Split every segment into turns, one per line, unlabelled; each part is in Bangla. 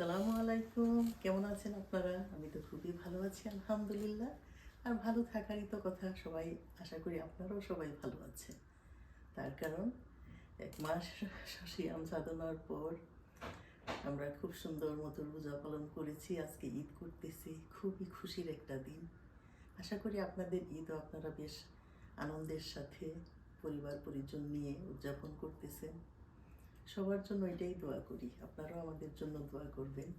আসসালামু আলাইকুম। কেমন আছেন আপনারা? আমি তো খুবই ভালো আছি, আলহামদুলিল্লাহ। আর ভালো থাকারই তো কথা, সবাই আশা করি আপনারাও সবাই ভালো আছেন। তার কারণ, এক মাস সিয়াম সাধনার পর আমরা খুব সুন্দর মতো রোজা পালন করেছি, আজকে ঈদ করতেছি। খুবই খুশির একটা দিন। আশা করি আপনাদের ঈদও আপনারা বেশ আনন্দের সাথে পরিবার পরিজন নিয়ে উদযাপন করতেছেন। সবার জন্য এটাই দোয়া করি। আপনারাও আমাদের জন্য দোয়া করবেন।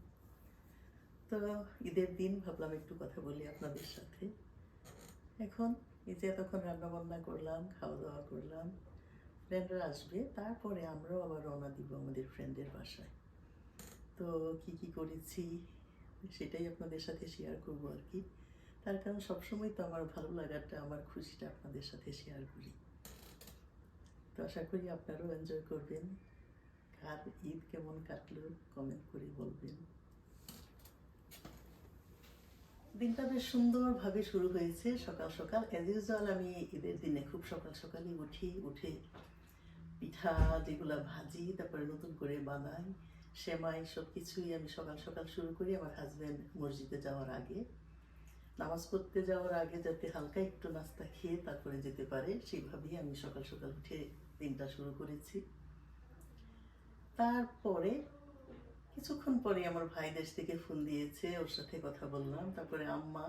তো ঈদের দিন ভাবলাম একটু কথা বলি আপনাদের সাথে। এখন এই যে এতক্ষণ রান্না বান্না করলাম খাওয়া দাওয়া করলাম ফ্রেন্ডরা আসবে, তারপরে আমরাও আবার রওনা দিব আমাদের ফ্রেন্ডের বাসায়। তো কি কি করেছি সেটাই আপনাদের সাথে শেয়ার করব আর কি। তার কারণ সবসময় তো আমার ভালো লাগাটা, আমার খুশিটা আপনাদের সাথে শেয়ার করি। তো আশা করি আপনারাও এনজয় করবেন। কার ঈদ কেমন কাটলো? কমেন্ট করে বলবেন। দিনটা বেশ সুন্দরভাবে শুরু হয়েছে সকাল সকাল। অ্যাজ ইউজুয়াল আমি ঈদের দিনে খুব সকাল সকালই উঠি, উঠে পিঠা যেগুলো ভাজি, তারপরে নতুন করে বানাই, সেমাই সব কিছুই আমি সকাল সকাল শুরু করি আমার হাজব্যান্ড মসজিদে যাওয়ার আগে। নামাজ পড়তে যাওয়ার আগে যাতে হালকা একটু নাস্তা খেয়ে তারপরে যেতে পারে সেইভাবেই আমি সকাল সকাল উঠে দিনটা শুরু করেছি। তারপরে কিছুক্ষণ পরে আমার ভাই দেশ থেকে ফোন দিয়েছে, ওর সাথে কথা বললাম। তারপরে আম্মা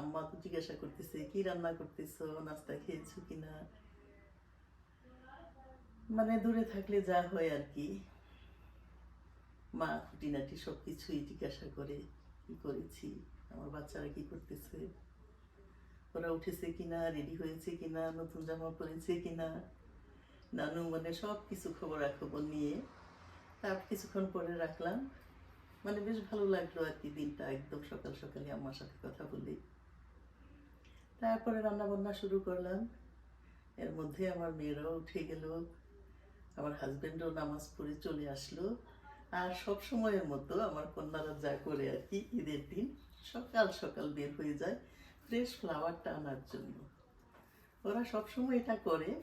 আম্মা তো জিজ্ঞাসা করতেছে, কি রান্না করতেছো? নাস্তা খেয়েছো কিনা? মানে দূরে থাকলে যা হয় আর কি। মা খুঁটিনাটি সব কিছুই জিজ্ঞাসা করে, কি করেছি? আমার বাচ্চারা কি করতেছে? ওরা উঠেছে কিনা? রেডি হয়েছে কিনা? নতুন জামা পরেছে কিনা? নানু মানে সব কিছু খবর খবর নিয়ে কিছুক্ষণ পরে রাখলাম। মানে বেশ ভালো লাগল আর কি দিনটা একদম সকাল সকালে আমার সাথে কথা বলি। তারপরে রান্না বান্না শুরু করলাম। এর মধ্যে আমার মেয়েরাও উঠে গেল। আমার হাজবেন্ডও নামাজ পড়ে চলে আসলো। আর সব সময়ের মতো আমার কন্যারা যা করে আর কি ঈদের দিন, সকাল সকাল বের হয়ে যায় ফ্রেশ ফ্লাওয়ারটা আনার জন্য। ওরা সবসময় এটা করে।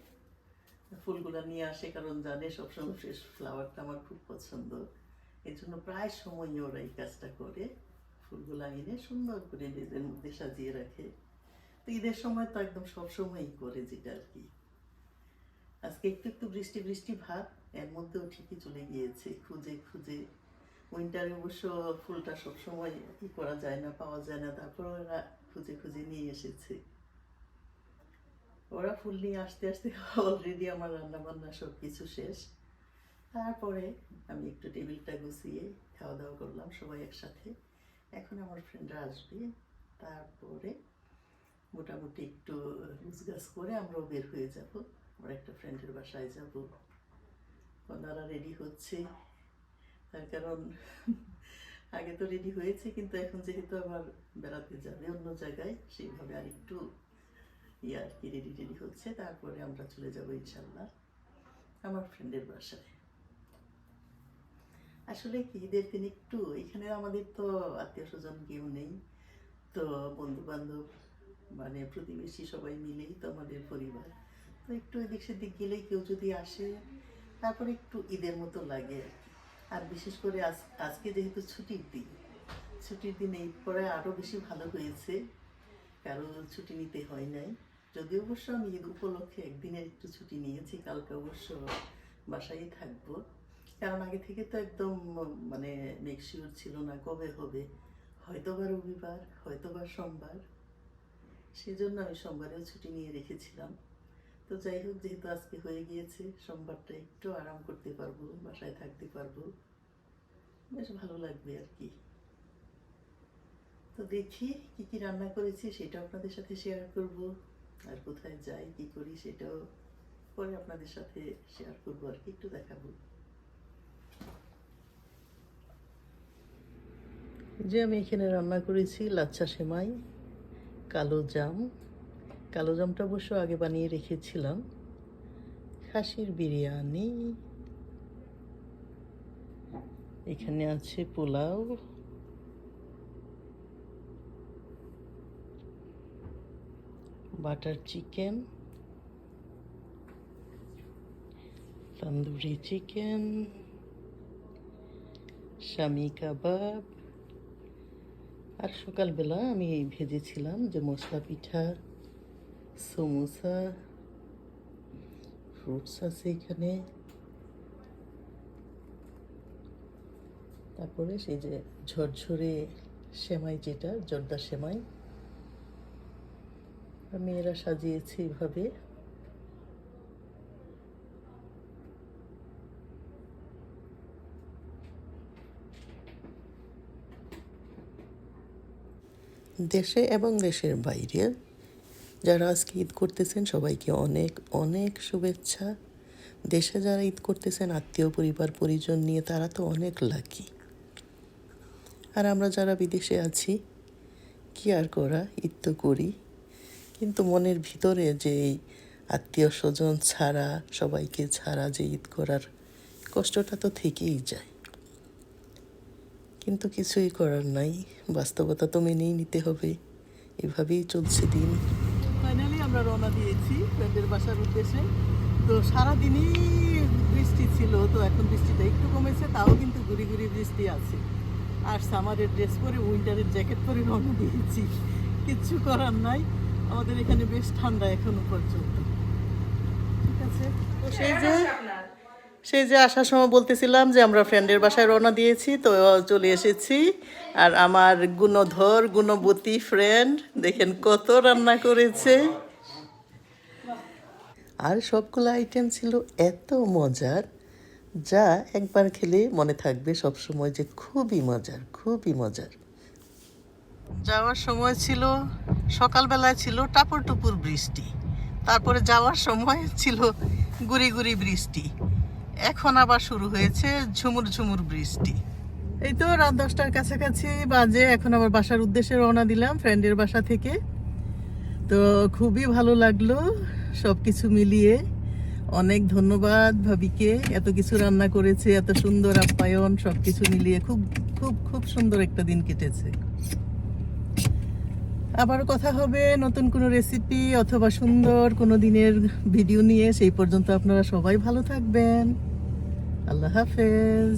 ফুলগুলো নিয়ে আসে, কারণ জানে সবসময় ফ্রেশ ফ্লাওয়ারটা আমার খুব পছন্দ। এই জন্য প্রায় সময়ই ওরা এই কাজটা করে। ফুলগুলো এনে সুন্দর করে বেদের মধ্যে সাজিয়ে রাখে। তো ঈদের সময় তো একদম সবসময়ই করে যেটা আর কি। আজকে একটু একটু বৃষ্টি বৃষ্টি ভাব, এর মধ্যেও ঠিকই চলে গিয়েছে, খুঁজে খুঁজে। উইন্টারে অবশ্য ফুলটা সবসময় ই করা যায় না, পাওয়া যায় না তারপর ওরা খুঁজে খুঁজে নিয়ে এসেছে। ওরা ফুল নিয়ে আসতে আসতে অলরেডি আমার রান্না বান্না সব কিছু শেষ। তারপরে আমি একটু টেবিলটা গুছিয়ে খাওয়া দাওয়া করলাম সবাই একসাথে। এখন আমার ফ্রেন্ডরা আসবে। তারপরে মোটামুটি একটু গাছ করে আমরাও বের হয়ে যাব। আমরা একটা ফ্রেন্ডের বাসায় যাব। ওনারা রেডি হচ্ছে। তার কারণ আগে তো রেডি হয়েছে, কিন্তু এখন যেহেতু আবার বেড়াতে যাবে অন্য জায়গায়, সেইভাবে আর একটু ইয়ে আর কি রেডি রেডি হচ্ছে, তারপরে আমরা চলে যাব ইনশাল্লাহ আমার ফ্রেন্ডের বাসায়। আসলে কি, ঈদের দিন একটু, এখানে আমাদের তো আত্মীয় স্বজন কেউ নেই, তো বন্ধু বান্ধব মানে প্রতিবেশী সবাই মিলেই তো আমাদের পরিবার। তো একটু এদিক সেদিক গেলেই কেউ যদি আসে, তারপরে একটু ঈদের মতো লাগে আর বিশেষ করে আজ, আজকে যেহেতু ছুটির দিন ছুটির দিন এই পরে আরও বেশি ভালো হয়েছে কারও ছুটি নিতে হয় নাই। যদিও অবশ্য আমি ঈদ উপলক্ষে একদিনের একটু ছুটি নিয়েছি, কালকে অবশ্য বাসায় থাকব। কারণ আগে থেকে তো একদম মানে মেকশিওর ছিল না কবে হবে। হয়তো বা রবিবার হয়তো বা সোমবার। সেজন্য আমি সোমবারেও ছুটি নিয়ে রেখেছিলাম। তো যাই হোক, যেহেতু আজকে হয়ে গিয়েছে, সোমবারটা একটু আরাম করতে পারব, বাসায় থাকতে পারব। বেশ ভালো লাগবে আর কি। তো দেখি কি কি রান্না করেছি সেটা আপনাদের সাথে শেয়ার করব। আর কোথায় যাই, কি করি সেটাও পরে আপনাদের সাথে শেয়ার করব আর কি, একটু দেখাবো। যে আমি এখানে রান্না করেছি লাচ্ছা সেমাই, কালো জাম। কালো জামটা অবশ্য আগে বানিয়ে রেখেছিলাম। খাসির বিরিয়ানি। এখানে আছে pulao. Butter chicken tandoori chicken shami kebab আর সকালবেলা আমি এই ভেজেছিলাম যে মশলা পিঠা, সমোসা ফ্রুটস আছে এখানে। তারপরে সেই যে ঝরঝরে সেমাই যেটা, জর্দা সেমাই। মেয়েরা সাজিয়েছে এইভাবে দেশে এবং দেশের বাইরে যারা আজকে ঈদ করতেছেন, সবাইকে অনেক অনেক শুভেচ্ছা। দেশে যারা ঈদ করতেছেন, আত্মীয়, পরিবার, পরিজন নিয়ে তারা তো অনেক লাকি আর আমরা যারা বিদেশে আছি, কি আর করা, ঈদ তো করি। কিন্তু মনের ভিতরে যে এই আত্মীয় স্বজন ছাড়া, সবাইকে ছাড়া যে ঈদ করার কষ্টটা তো থেকেই যায়। কিন্তু কিছুই করার নাই, বাস্তবতা তো মেনেই নিতে হবে। এভাবেই চলছে দিন। ফাইনালি আমরা রওনা দিয়েছি ফ্রেন্ডের বাসার উদ্দেশ্যে। তো সারাদিনই বৃষ্টি ছিল, তো এখন বৃষ্টিটা একটু কমেছে, তাও কিন্তু গুড়ি গুড়ি বৃষ্টি আছে। আর সামারের ড্রেস পরে উইন্টারের জ্যাকেট পরে রওনা দিয়েছি। কিচ্ছু করার নাই। আমাদের এখানে বেশ ঠান্ডা এখনও পর্যন্ত। ঠিক আছে? তো সেই যে সেই যে আসার সময় বলতেছিলাম যে আমরা ফ্রেন্ডের বাসায় রওনা দিয়েছি, তো চলে এসেছি। আর আমার গুণধর, গুণবতী ফ্রেন্ড দেখেন কত রান্না করেছে। আর সবগুলো আইটেম ছিল এত মজার, যা একবার খেলে মনে থাকবে সব সময় যে খুবই মজার খুবই মজার। যাওয়ার সময় ছিল, সকালবেলায় ছিল টাপর টুপুর বৃষ্টি। তারপরে যাওয়ার সময় ছিল গুড়ি গুড়ি বৃষ্টি। এখন আবার শুরু হয়েছে ঝুমুর ঝুমুর বৃষ্টি। এই তো রাত দশটার কাছাকাছি বাজে, এখন আবার বাসার উদ্দেশ্যে রওনা দিলাম ফ্রেন্ডের বাসা থেকে। তো খুবই ভালো লাগল সব কিছু মিলিয়ে। অনেক ধন্যবাদ ভাবিকে, এত কিছু রান্না করেছে, এত সুন্দর আপ্যায়ন সব কিছু মিলিয়ে। খুব খুব খুব সুন্দর একটা দিন কেটেছে। আবার কথা হবে নতুন কোনো রেসিপি অথবা সুন্দর কোনো দিনের ভিডিও নিয়ে। সেই পর্যন্ত আপনারা সবাই ভালো থাকবেন। আল্লাহ হাফেজ।